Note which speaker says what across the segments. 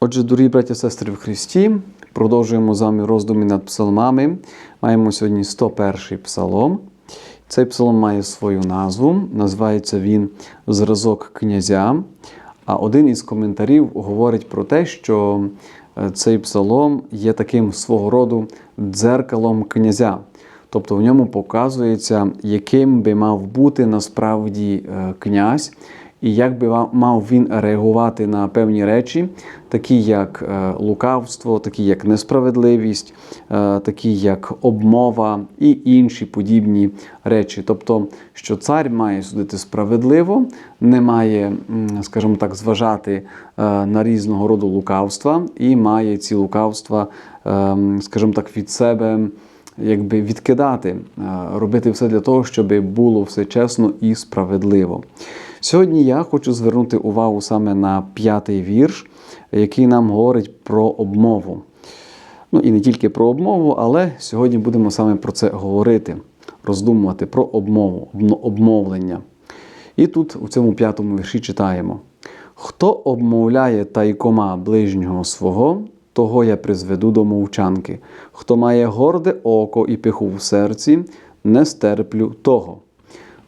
Speaker 1: Отже, дорогі браті і сестри в Христі, продовжуємо з вами роздуми над псалмами. Маємо сьогодні 101 псалом. Цей псалом має свою назву, називається він Зразок князя. А один із коментарів говорить про те, що е, цей псалом є таким свого роду дзеркалом князя. Тобто в ньому показується, яким би мав бути насправді е, князь, і як би мав він реагувати на певні речі, такі як е, лукавство, такі як несправедливість, е, такі як обмова і інші подібні речі. Тобто, що цар має судити справедливо, не має, скажімо так, зважати е, на різного роду лукавства і має ці лукавства, скажімо так, від себе якби відкидати, робити все для того, щоб було все чесно і справедливо. Сьогодні я хочу звернути увагу саме на п'ятий вірш, який нам говорить про обмову. Ну і не тільки про обмову, але сьогодні будемо саме про це говорити, роздумувати про обмову, обмовлення. І тут у цьому п'ятому вірші читаємо: Хто обмовляє тайкома ближнього свого, того я призведу до мовчанки. Хто має горде око і пиху в серці, не стерплю того.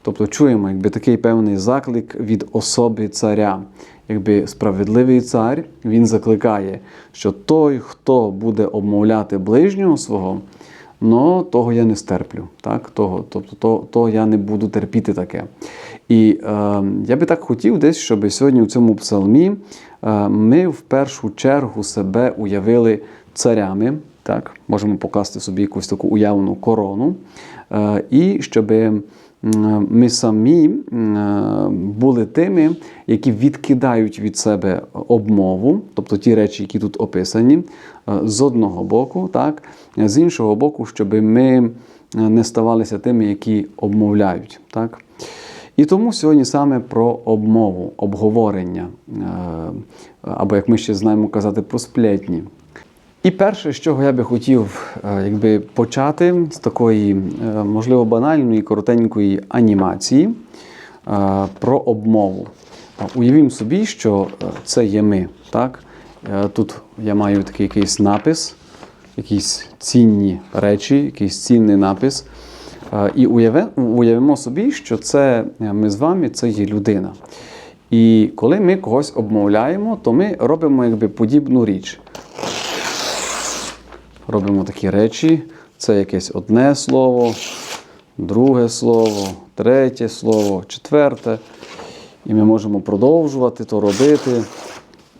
Speaker 1: Тобто чуємо якби такий певний заклик від особи царя. Якби справедливий цар він закликає, що той, хто буде обмовляти ближнього свого, ну того я не стерплю. Так? Того, тобто то, то я не буду терпіти таке. І е, я би так хотів десь, щоб сьогодні у цьому псалмі е, ми в першу чергу себе уявили царями. Так, можемо покласти собі якусь таку уявну корону, е, і щоб ми самі е, були тими, які відкидають від себе обмову, тобто ті речі, які тут описані, е, з одного боку, так, з іншого боку, щоб ми е, не ставалися тими, які обмовляють. Так. І тому сьогодні саме про обмову, обговорення, е, або як ми ще знаємо казати, про сплетні. І перше, з чого я би хотів е, якби, почати з такої, е, можливо, банальної, коротенької анімації е, про обмову. Уявімо собі, що це є ми. Так? Тут я маю такий якийсь напис, якісь цінні речі, якийсь цінний напис. І уяви- уявимо собі, що це ми з вами це є людина. І коли ми когось обмовляємо, то ми робимо якби подібну річ робимо такі речі. Це якесь одне слово, друге слово, третє слово, четверте. І ми можемо продовжувати то робити,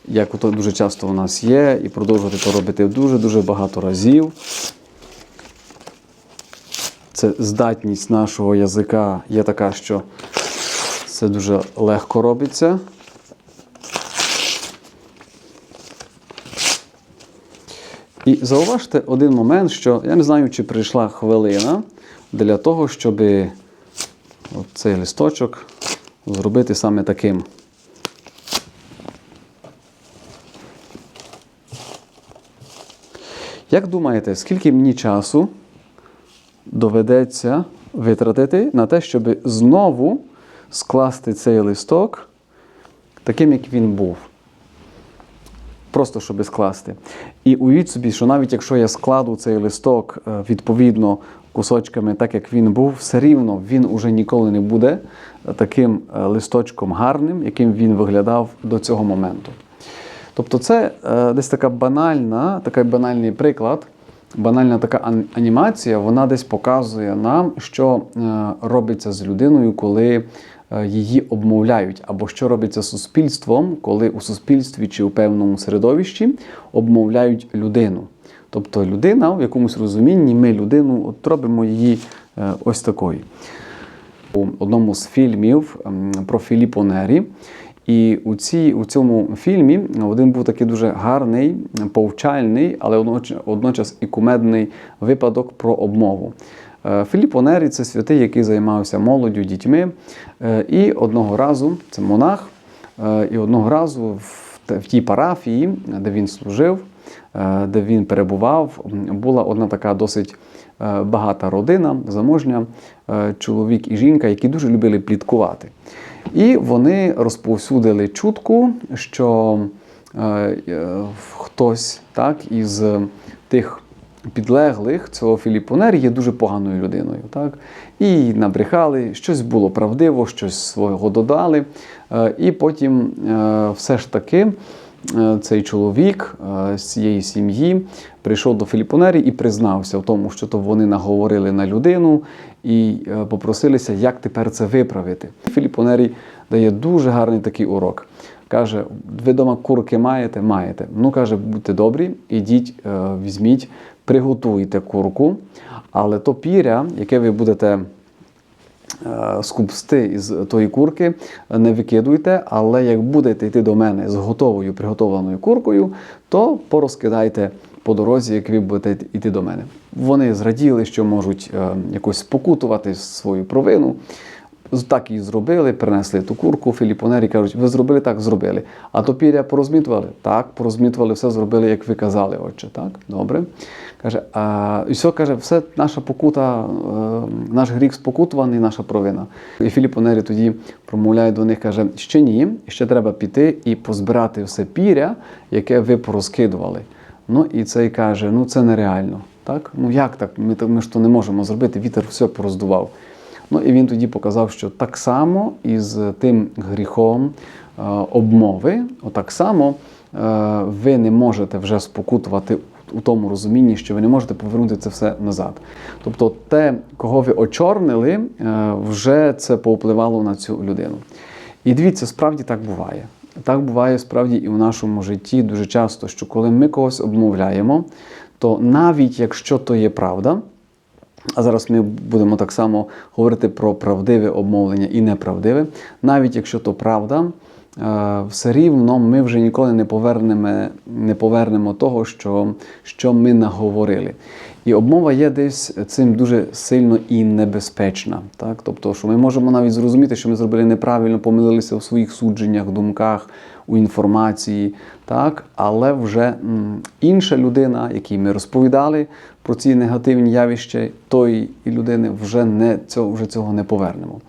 Speaker 1: як то дуже часто у нас є, і продовжувати то робити дуже-дуже багато разів. Це здатність нашого язика є така, що це дуже легко робиться. І зауважте один момент, що я не знаю, чи прийшла хвилина для того, щоб цей листочок зробити саме таким. Як думаєте, скільки мені часу доведеться витратити на те, щоб знову скласти цей листок таким, як він був? Просто щоб скласти. І уявіть собі, що навіть якщо я складу цей листок е, відповідно кусочками, так як він був, все рівно він уже ніколи не буде таким е, листочком гарним, яким він виглядав до цього моменту. Тобто, це е, десь така банальна, такий банальний приклад, банальна така анімація, вона десь показує нам, що е, робиться з людиною, коли е, її обмовляють, або що робиться суспільством, коли у суспільстві чи у певному середовищі обмовляють людину. Тобто людина в якомусь розумінні, ми людину от робимо її е, ось такою. У одному з фільмів про Філіппо Нері. І у, цій, у цьому фільмі один був такий дуже гарний, повчальний, але одноч- водночас і кумедний випадок про обмову. Е, Філіппо Нері це святий, який займався молоддю, дітьми. Е, І одного разу це монах, е, і одного разу в тій парафії, де він служив, де він перебував, була одна така досить багата родина, заможня, чоловік і жінка, які дуже любили пліткувати. І вони розповсюдили чутку, що хтось так, із тих підлеглих цього Філіпонері є дуже поганою людиною. Так? І набрехали, щось було правдиво, щось свого додали. Е, І потім е, все ж таки е, цей чоловік з цієї сім'ї прийшов до Філіпонері і признався в тому, що то вони наговорили на людину і попросилися, як тепер це виправити. Філіпонері дає дуже гарний такий урок. Каже, ви дома курки маєте? Маєте. Ну, каже, будьте добрі, ідіть, візьміть, приготуйте курку, але то піря, яке ви будете е, скупсти із тої курки, не викидуйте, але як будете йти до мене з готовою приготованою куркою, то порозкидайте по дорозі, як ви будете йти до мене. Вони зраділи, що можуть е, якось спокутувати свою провину. Так і зробили, принесли ту курку, філіпонері кажуть, ви зробили так, зробили. А то піря порозмітували? Так, порозмітували, все зробили, як ви казали, отче. Так, добре. Каже, а і все каже, все наша покута, е, наш гріх спокутуваний, наша провина. І Філіпонері тоді промовляє до них, каже, ще ні, ще треба піти і позбирати все піря, яке ви порозкидували. Ну і цей каже: ну це нереально. Так? Ну як так? Ми, ми ж то не можемо зробити, вітер все пороздував. Ну і він тоді показав, що так само із тим гріхом е, обмови, отак само е, ви не можете вже спокутувати у тому розумінні, що ви не можете повернути це все назад. Тобто, те, кого ви очорнили, е, вже це повпливало на цю людину. І дивіться, справді так буває. Так буває справді і в нашому житті дуже часто, що коли ми когось обмовляємо, то навіть якщо то є правда, а зараз ми будемо так само говорити про правдиве обмовлення і неправдиве. Навіть якщо то правда, е, все рівно ми вже ніколи не повернемо, не повернемо того, що, що ми наговорили. І обмова є десь цим дуже сильно і небезпечна. Так? Тобто, що ми можемо навіть зрозуміти, що ми зробили неправильно, помилилися в своїх судженнях, думках, у інформації, так? але вже інша людина, якій ми розповідали про ці негативні явища, тої людини вже, не, цього, вже цього не повернемо.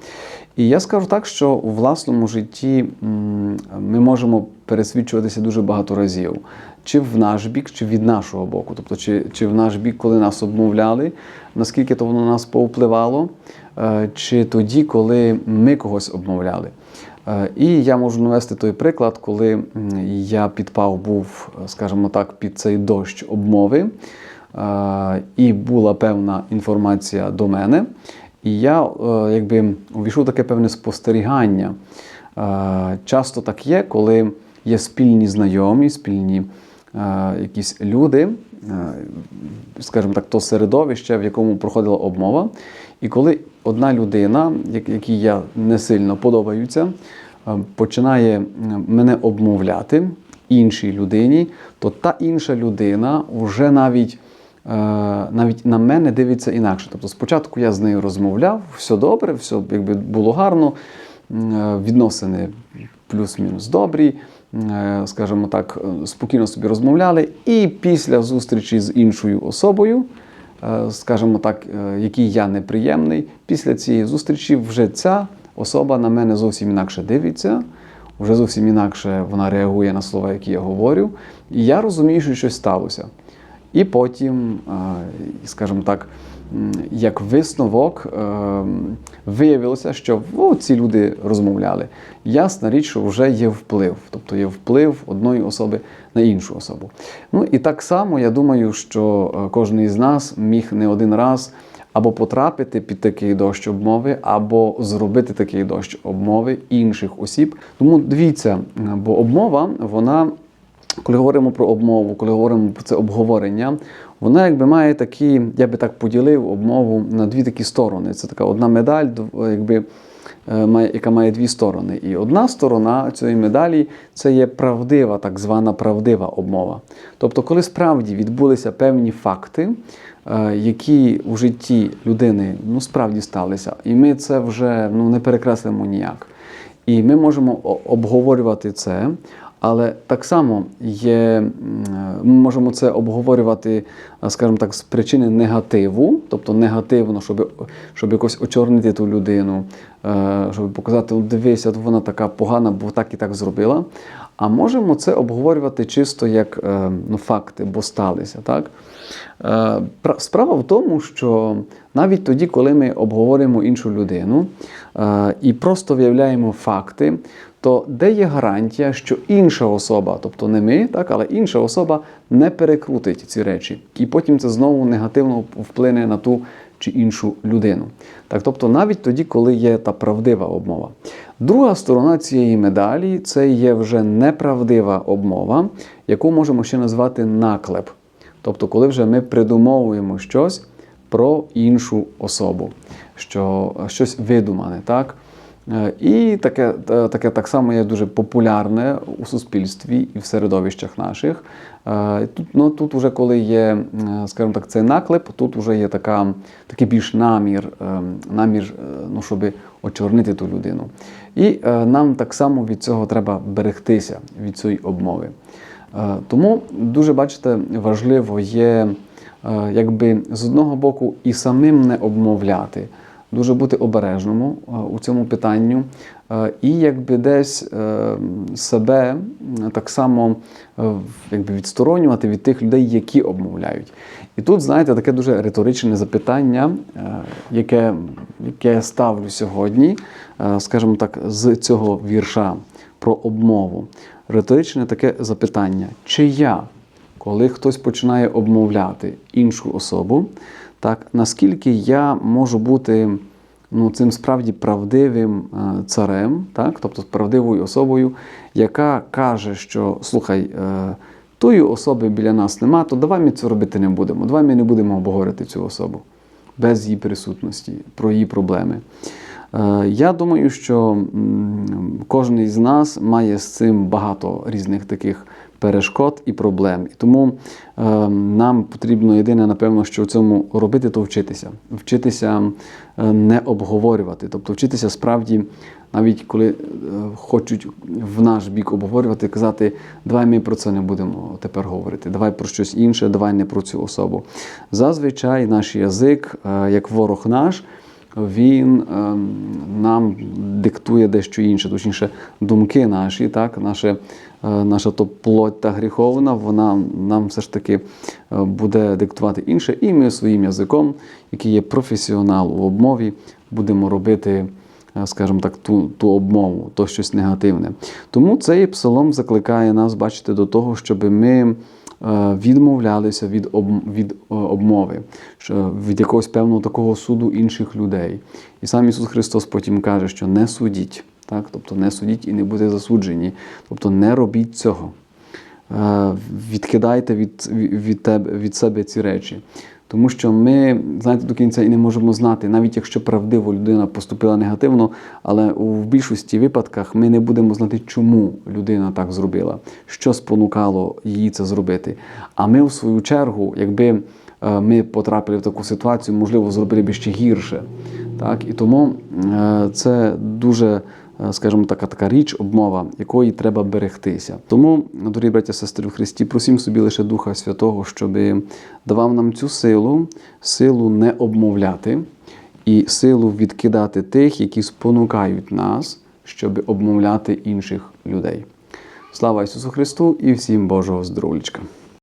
Speaker 1: І я скажу так, що у власному житті ми можемо пересвідчуватися дуже багато разів. Чи в наш бік, чи від нашого боку. Тобто, чи, чи в наш бік, коли нас обмовляли, наскільки то воно на нас повпливало, е, чи тоді, коли ми когось обмовляли. Е, І я можу навести той приклад, коли я підпав був, скажімо так, під цей дощ обмови, е, і була певна інформація до мене. І я е, якби увійшов таке певне спостерігання. Е, Часто так є, коли є спільні знайомі, спільні е, якісь люди, скажімо так, то середовище, в якому проходила обмова. І коли одна людина, якій я не сильно подобаюся, починає мене обмовляти іншій людині, то та інша людина вже навіть. Е, Навіть на мене дивиться інакше. Тобто, спочатку я з нею розмовляв, все добре, все якби було гарно, е, відносини плюс-мінус добрі, е, скажімо так, спокійно собі розмовляли. І після зустрічі з іншою особою, скажімо так, якій я неприємний, після цієї зустрічі вже ця особа на мене зовсім інакше дивиться. Вже зовсім інакше вона реагує на слова, які я говорю. І я розумію, що щось сталося. І потім, е, скажімо так, як висновок, е, виявилося, що о, ці люди розмовляли. Ясна річ, що вже є вплив, тобто є вплив одної особи на іншу особу. Ну і так само я думаю, що е, кожен із нас міг не один раз або потрапити під такий дощ обмови, або зробити такий дощ обмови інших осіб. Тому дивіться, бо обмова, вона. Коли говоримо про обмову, коли говоримо про це обговорення, вона якби має такі, я би так поділив обмову на дві такі сторони. Це така одна медаль, якби, е, яка має дві сторони. І одна сторона цієї медалі це є правдива, так звана правдива обмова. Тобто, коли справді відбулися певні факти, е, які у житті людини ну, справді сталися, і ми це вже ну, не перекреслимо ніяк. І ми можемо обговорювати це. Але так само є, ми можемо це обговорювати, скажімо так, з причини негативу, тобто негативно, щоб, щоб якось очорнити ту людину, е, щоб показати, «От дивися, от вона така погана, бо так і так зробила. а можемо це обговорювати чисто як е, ну, факти, бо сталися. Так? Е, Справа в тому, що навіть тоді, коли ми обговорюємо іншу людину е, і просто виявляємо факти, то де є гарантія, що інша особа, тобто не ми, так, але інша особа не перекрутить ці речі, і потім це знову негативно вплине на ту чи іншу людину. Так, тобто навіть тоді, коли є та правдива обмова. Друга сторона цієї медалі це є вже неправдива обмова, яку можемо ще назвати наклеп. Тобто, коли вже ми придумовуємо щось про іншу особу, що щось видумане, так? Е, І таке, е, таке так само є дуже популярне у суспільстві і в середовищах наших. Е, Тут, ну, тут вже коли є, скажімо так, цей наклеп, тут вже є така, такий більш намір, намір ну, щоб очорнити ту людину. І нам так само від цього треба берегтися, від цієї обмови. Тому дуже бачите, важливо є, якби з одного боку і самим не обмовляти, дуже бути обережному е, у цьому питанню, е, і якби десь е, себе так само якби відсторонювати від тих людей, які обмовляють. І тут, знаєте, таке дуже риторичне запитання, яке, яке я ставлю сьогодні, скажімо так, з цього вірша про обмову. Риторичне таке запитання: чи я, коли хтось починає обмовляти іншу особу, так наскільки я можу бути ну, цим справді правдивим е, царем, так, тобто правдивою особою, яка каже, що слухай, е, тої особи біля нас нема, то давай ми це робити не будемо. Давай ми не будемо обговорити цю особу без її присутності, про її проблеми. Е, Я думаю, що кожен із нас має з цим багато різних таких перешкод і проблем. І тому е, нам потрібно єдине, напевно, що в цьому робити, то вчитися. Вчитися е, не обговорювати, тобто вчитися справді, навіть коли е, хочуть в наш бік обговорювати, казати, давай ми про це не будемо тепер говорити, давай про щось інше, давай не про цю особу. Зазвичай наш язик, е, як ворог наш, він ем, нам диктує дещо інше, точніше, думки наші, так, наше, наша то плоть та гріховна, вона нам все ж таки е, буде диктувати інше, і ми своїм язиком, який є професіонал у обмові, будемо робити. е, Скажімо так, ту, ту обмову, то щось негативне. Тому цей псалом закликає нас, бачите, до того, щоб ми е, відмовлялися від, об, від е, обмови, від якогось певного такого суду інших людей. І сам Ісус Христос потім каже, що не судіть, так? тобто не судіть і не будете засуджені, тобто не робіть цього. Е, Відкидайте від, від, тебе, від себе ці речі. Тому що ми, знаєте, до кінця і не можемо знати, навіть якщо правдиво людина поступила негативно, але в більшості випадках ми не будемо знати, чому людина так зробила, що спонукало її це зробити. А ми, в свою чергу, якби е, ми потрапили в таку ситуацію, можливо, зробили б ще гірше. Так? І тому е, це дуже скажімо, така така річ, обмова, якої треба берегтися. Тому, дорогі браття сестри в Христі, просім собі лише Духа Святого, щоб давав нам цю силу, силу не обмовляти і силу відкидати тих, які спонукають нас, щоб обмовляти інших людей. Слава Ісусу Христу і всім Божого здоров'ячка!